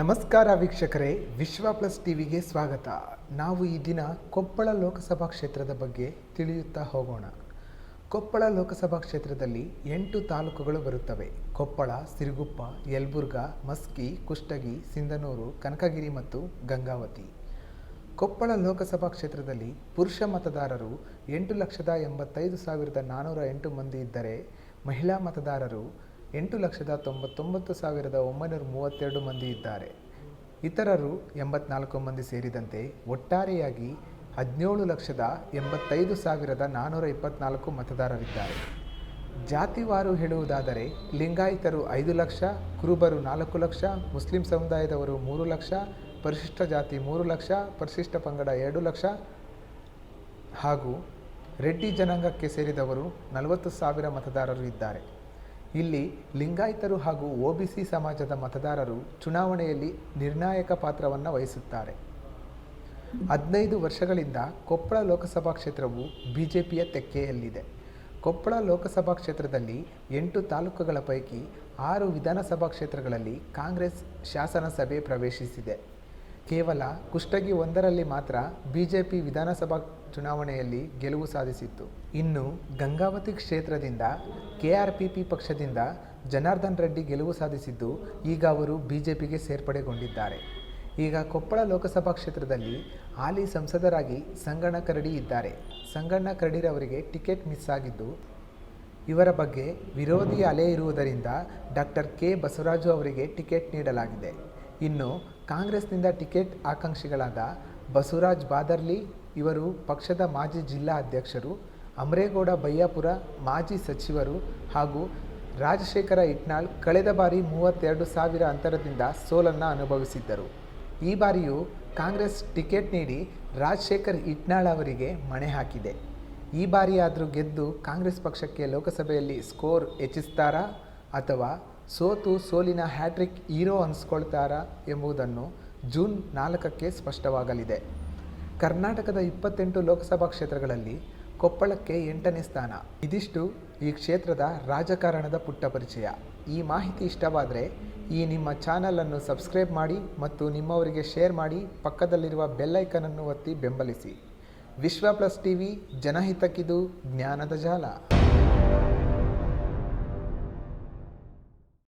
ನಮಸ್ಕಾರ ವೀಕ್ಷಕರೇ, ವಿಶ್ವ ಪ್ಲಸ್ ಟಿವಿಗೆ ಸ್ವಾಗತ. ನಾವು ಈ ದಿನ ಕೊಪ್ಪಳ ಲೋಕಸಭಾ ಕ್ಷೇತ್ರದ ಬಗ್ಗೆ ತಿಳಿಯುತ್ತಾ ಹೋಗೋಣ. ಕೊಪ್ಪಳ ಲೋಕಸಭಾ ಕ್ಷೇತ್ರದಲ್ಲಿ ಎಂಟು ತಾಲೂಕುಗಳು ಬರುತ್ತವೆ. ಕೊಪ್ಪಳ, ಸಿರುಗುಪ್ಪ, ಯಲಬುರ್ಗಾ, ಮಸ್ಕಿ, ಕುಷ್ಟಗಿ, ಸಿಂಧನೂರು, ಕನಕಗಿರಿ ಮತ್ತು ಗಂಗಾವತಿ. ಕೊಪ್ಪಳ ಲೋಕಸಭಾ ಕ್ಷೇತ್ರದಲ್ಲಿ ಪುರುಷ ಮತದಾರರು ಎಂಟು ಲಕ್ಷದ ಎಂಬತ್ತೈದು ಸಾವಿರದ ನಾನ್ನೂರ ಎಂಟು ಮಂದಿ ಇದ್ದರೆ ಮಹಿಳಾ ಮತದಾರರು ಎಂಟು ಲಕ್ಷದ ತೊಂಬತ್ತೊಂಬತ್ತು ಸಾವಿರದ ಒಂಬೈನೂರ ಮೂವತ್ತೆರಡು ಮಂದಿ ಇದ್ದಾರೆ. ಇತರರು ಎಂಬತ್ನಾಲ್ಕು ಮಂದಿ ಸೇರಿದಂತೆ ಒಟ್ಟಾರೆಯಾಗಿ ಹದಿನೇಳು ಲಕ್ಷದ ಎಂಬತ್ತೈದು ಸಾವಿರದ ನಾನ್ನೂರ ಇಪ್ಪತ್ನಾಲ್ಕು ಮತದಾರರಿದ್ದಾರೆ. ಜಾತಿವಾರು ಹೇಳುವುದಾದರೆ ಲಿಂಗಾಯಿತರು ಐದು ಲಕ್ಷ, ಕುರುಬರು ನಾಲ್ಕು ಲಕ್ಷ, ಮುಸ್ಲಿಂ ಸಮುದಾಯದವರು ಮೂರು ಲಕ್ಷ, ಪರಿಶಿಷ್ಟ ಜಾತಿ ಮೂರು ಲಕ್ಷ, ಪರಿಶಿಷ್ಟ ಪಂಗಡ ಎರಡು ಲಕ್ಷ ಹಾಗೂ ರೆಡ್ಡಿ ಜನಾಂಗಕ್ಕೆ ಸೇರಿದವರು ನಲವತ್ತು ಸಾವಿರ ಮತದಾರರು ಇದ್ದಾರೆ. ಇಲ್ಲಿ ಲಿಂಗಾಯತರು ಹಾಗೂ ಒಬಿಸಿ ಸಮಾಜದ ಮತದಾರರು ಚುನಾವಣೆಯಲ್ಲಿ ನಿರ್ಣಾಯಕ ಪಾತ್ರವನ್ನು ವಹಿಸುತ್ತಾರೆ. ಹದಿನೈದು ವರ್ಷಗಳಿಂದ ಕೊಪ್ಪಳ ಲೋಕಸಭಾ ಕ್ಷೇತ್ರವು ಬಿಜೆಪಿಯ ತೆಕ್ಕೆಯಲ್ಲಿದೆ. ಕೊಪ್ಪಳ ಲೋಕಸಭಾ ಕ್ಷೇತ್ರದಲ್ಲಿ ಎಂಟು ತಾಲೂಕುಗಳ ಪೈಕಿ ಆರು ವಿಧಾನಸಭಾ ಕ್ಷೇತ್ರಗಳಲ್ಲಿ ಕಾಂಗ್ರೆಸ್ ಶಾಸನಸಭೆ ಪ್ರವೇಶಿಸಿದೆ. ಕೇವಲ ಕುಷ್ಟಗಿ ಒಂದರಲ್ಲಿ ಮಾತ್ರ ಬಿಜೆಪಿ ವಿಧಾನಸಭಾ ಚುನಾವಣೆಯಲ್ಲಿ ಗೆಲುವು ಸಾಧಿಸಿತ್ತು. ಇನ್ನು ಗಂಗಾವತಿ ಕ್ಷೇತ್ರದಿಂದ ಕೆಆರ್ಪಿಪಿ ಪಕ್ಷದಿಂದ ಜನಾರ್ದನ್ ರೆಡ್ಡಿ ಗೆಲುವು ಸಾಧಿಸಿದ್ದು ಈಗ ಅವರು ಬಿಜೆಪಿಗೆ ಸೇರ್ಪಡೆಗೊಂಡಿದ್ದಾರೆ. ಈಗ ಕೊಪ್ಪಳ ಲೋಕಸಭಾ ಕ್ಷೇತ್ರದಲ್ಲಿ ಹಾಲಿ ಸಂಸದರಾಗಿ ಸಂಗಣ್ಣ ಕರಡಿ ಇದ್ದಾರೆ. ಸಂಗಣ್ಣ ಕರಡಿರವರಿಗೆ ಟಿಕೆಟ್ ಮಿಸ್ ಆಗಿದ್ದು, ಇವರ ಬಗ್ಗೆ ವಿರೋಧಿ ಅಲೆ ಇರುವುದರಿಂದ ಡಾಕ್ಟರ್ ಕೆ ಬಸವರಾಜು ಅವರಿಗೆ ಟಿಕೆಟ್ ನೀಡಲಾಗಿದೆ. ಇನ್ನು ಕಾಂಗ್ರೆಸ್ನಿಂದ ಟಿಕೆಟ್ ಆಕಾಂಕ್ಷಿಗಳಾದ ಬಸವರಾಜ್ ಬಾದರ್ಲಿ ಇವರು ಪಕ್ಷದ ಮಾಜಿ ಜಿಲ್ಲಾ ಅಧ್ಯಕ್ಷರು, ಅಮರೇಗೌಡ ಬಯ್ಯಾಪುರ ಮಾಜಿ ಸಚಿವರು ಹಾಗೂ ರಾಜಶೇಖರ ಇಟ್ನಾಳ್ ಕಳೆದ ಬಾರಿ ಮೂವತ್ತೆರಡು ಸಾವಿರ ಅಂತರದಿಂದ ಸೋಲನ್ನು ಅನುಭವಿಸಿದ್ದರು. ಈ ಬಾರಿಯೂ ಕಾಂಗ್ರೆಸ್ ಟಿಕೆಟ್ ನೀಡಿ ರಾಜಶೇಖರ್ ಇಟ್ನಾಳ್ ಅವರಿಗೆ ಮಣೆ ಹಾಕಿದೆ. ಈ ಬಾರಿಯಾದರೂ ಗೆದ್ದು ಕಾಂಗ್ರೆಸ್ ಪಕ್ಷಕ್ಕೆ ಲೋಕಸಭೆಯಲ್ಲಿ ಸ್ಕೋರ್ ಹೆಚ್ಚಿಸ್ತಾರಾ ಅಥವಾ ಸೋತು ಸೋಲಿನ ಹ್ಯಾಟ್ರಿಕ್ ಹೀರೋ ಅನ್ಸ್ಕೊಳ್ತಾರಾ ಎಂಬುದನ್ನು ಜೂನ್ ನಾಲ್ಕಕ್ಕೆ ಸ್ಪಷ್ಟವಾಗಲಿದೆ. ಕರ್ನಾಟಕದ ಇಪ್ಪತ್ತೆಂಟು ಲೋಕಸಭಾ ಕ್ಷೇತ್ರಗಳಲ್ಲಿ ಕೊಪ್ಪಳಕ್ಕೆ ಎಂಟನೇ ಸ್ಥಾನ. ಇದಿಷ್ಟು ಈ ಕ್ಷೇತ್ರದ ರಾಜಕಾರಣದ ಪುಟ್ಟ ಪರಿಚಯ. ಈ ಮಾಹಿತಿ ಇಷ್ಟವಾದರೆ ಈ ನಿಮ್ಮ ಚಾನಲನ್ನು ಸಬ್ಸ್ಕ್ರೈಬ್ ಮಾಡಿ ಮತ್ತು ನಿಮ್ಮವರಿಗೆ ಶೇರ್ ಮಾಡಿ ಪಕ್ಕದಲ್ಲಿರುವ ಬೆಲ್ಲೈಕನನ್ನು ಒತ್ತಿ ಬೆಂಬಲಿಸಿ. ವಿಶ್ವ ಪ್ಲಸ್ ಟಿವಿ ಜನಹಿತಕ್ಕಿದು ಜ್ಞಾನದ ಜಾಲ.